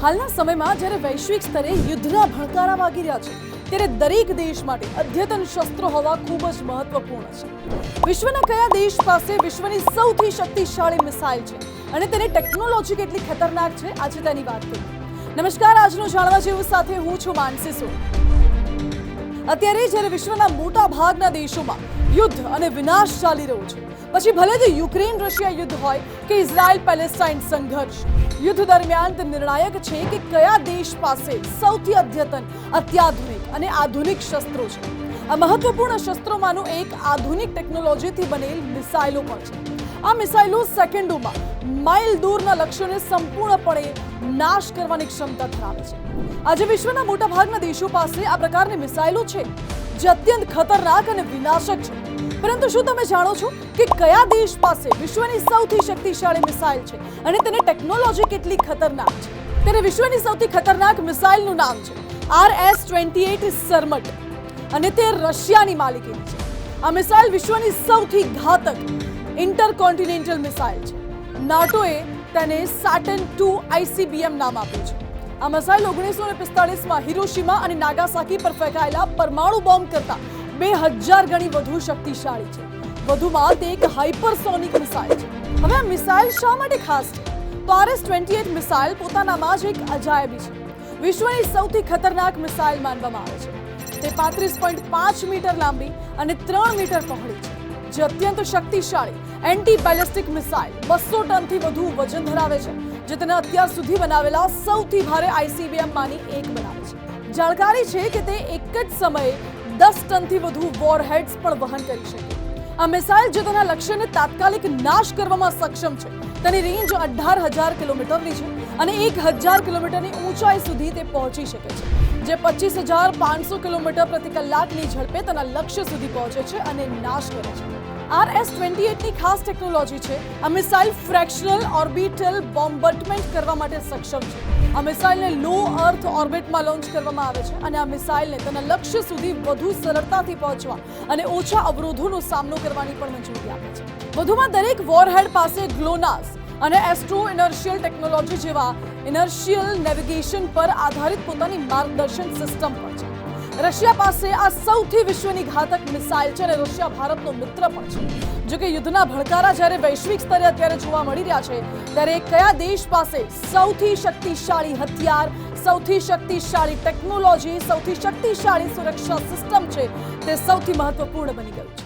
હાલના સમયમાં જ્યારે વૈશ્વિક સ્તરે યુદ્ધના ભણકારા વાગી રહ્યા છે, ત્યારે દરેક દેશ માટે અદ્યતન શસ્ત્રો હોવા ખૂબ જ મહત્વપૂર્ણ છે. વિશ્વના કયા દેશ પાસે વિશ્વની સૌથી શક્તિશાળી મિસાઇલ છે અને તેની ટેકનોલોજી કેટલી ખતરનાક છે, આજે તેની વાત કરીએ. નમસ્કાર, આજનું જાણવા જેવું સાથે હું છું માનસી સોની અત્યારે જ્યારે વિશ્વના મોટા ભાગના દેશોમાં યુદ્ધ અને વિનાશ ચાલી રહ્યો છે પછી ભલે તે યુક્રેન રશિયા યુદ્ધ હોય કે ઇઝરાયલ પેલેસ્ટાઇન સંઘર્ષ. યુદ્ધ દરમિયાન તે નિર્ણાયક છે કે કયા દેશ પાસે સૌથી અદ્યતન, અત્યાધુનિક અને આધુનિક શસ્ત્રો છે. આ મહત્વપૂર્ણ શસ્ત્રોમાંનું એક આધુનિક ટેકનોલોજીથી બનેલ મિસાઇલો પણ છે. આ મિસાઇલો સેકન્ડોમાં માઇલ દૂરના લક્ષ્યોને સંપૂર્ણપણે નાશ કરવાની ક્ષમતા ધરાવે છે. આજે વિશ્વના મોટાભાગના દેશો પાસે આ પ્રકારની મિસાઇલો છે, જે અત્યંત ખતરનાક અને વિનાશક છે. પરંતુ શું તમે જાણો છો કે કયા દેશ પાસે વિશ્વની સૌથી શક્તિશાળી મિસાઇલ છે અને તેની ટેકનોલોજી કેટલી ખતરનાક છે? તેને વિશ્વની સૌથી ખતરનાક મિસાઇલનું નામ છે R S twenty eight Sarmat અને તે રશિયાની માલિકીની છે. આ મિસાઇલ વિશ્વની સૌથી ઘાતક ઇન્ટરકોન્ટિનેન્ટલ મિસાઇલ છે. નાટોએ તેને સાટન ટુ આઈસીબીએમ નામ આપ્યું છે. આ મિસાઇલ ઓગણીસો ને પિસ્તાળીસમાં હિરોશીમા અને નાગાસાકી પર ફેંકાયેલા પરમાણુ બોમ્બ કરતા બે હજાર ગણી વધુ શક્તિશાળી છે. વધુમાં તે એક હાઇપરસોનિક મિસાઇલ છે. હવે આ મિસાઇલ શા માટે ખાસ છે? તો આરએસ ટ્વેન્ટી એટ મિસાઇલ પોતાનામાં જ એક અજાયબી છે. વિશ્વની સૌથી ખતરનાક મિસાઇલ માનવામાં આવે છે. તે પાંત્રીસ પોઈન્ટ પાંચ મીટર લાંબી અને ત્રણ મીટર પહોળી છે. જે અત્યંત શક્તિશાળી એન્ટી બેલિસ્ટિક મિસાઇલ બસો ટનથી વધુ વજન ધરાવે છે, જે તેને અત્યાર સુધી બનાવેલા સૌથી ભારે આઈસીબીએમ માંની એક બનાવે છે. જાણકારી છે કે તે એક જ સમયે દસ ટનથી વધુ વોરહેડ્સ પણ વહન કરી શકે. આ મિસાઇલ જે તેના લક્ષ્યને તાત્કાલિક નાશ કરવામાં સક્ષમ છે. તેની રેન્જ અઢાર હજાર કિલોમીટરની છે અને એક હજાર કિલોમીટરની ઊંચાઈ સુધી તે પહોંચી શકે છે. જે પચીસ હજાર પાંચસો કિલોમીટર પ્રતિ કલાકની ઝડપે તેના લક્ષ્ય સુધી પહોંચે છે અને નાશ કરે છે. આર એસ ટ્વેન્ટી એટની ખાસ ટેકનોલોજી છે. આ મિસાઇલ ફ્રેક્શનલ ઓર્બિટલ બોમ્બર્ટમેન્ટ કરવા માટે સક્ષમ છે. આ મિસાઇલને લો અર્થ ઓર્બિટમાં લોન્ચ કરવામાં આવે છે અને આ મિસાઇલને તેના લક્ષ્ય સુધી વધુ સરળતાથી પહોંચવા અને ઓછા અવરોધોનો સામનો કરવાની પણ મંજૂરી આપે છે. વધુમાં દરેક વોરહેડ પાસે ગ્લોનાસ અને એસ્ટ્રો ઇનર્શિયલ ટેકનોલોજી જેવા ઇનર્શિયલ નેવિગેશન પર આધારિત પોતાની માર્ગદર્શન સિસ્ટમ પણ છે. રશિયા પાસે આ સૌથી વિશ્વની ઘાતક મિસાઇલ છે અને રશિયા ભારતનો મિત્ર પણ છે. જો કે યુદ્ધના ભડકારા જ્યારે વૈશ્વિક સ્તરે અત્યારે જોવા મળી રહ્યા છે, ત્યારે કયા દેશ પાસે સૌથી શક્તિશાળી હથિયાર, સૌથી શક્તિશાળી ટેકનોલોજી સૌથી શક્તિશાળી સુરક્ષા સિસ્ટમ છે તે સૌથી મહત્વપૂર્ણ બની ગયું છે?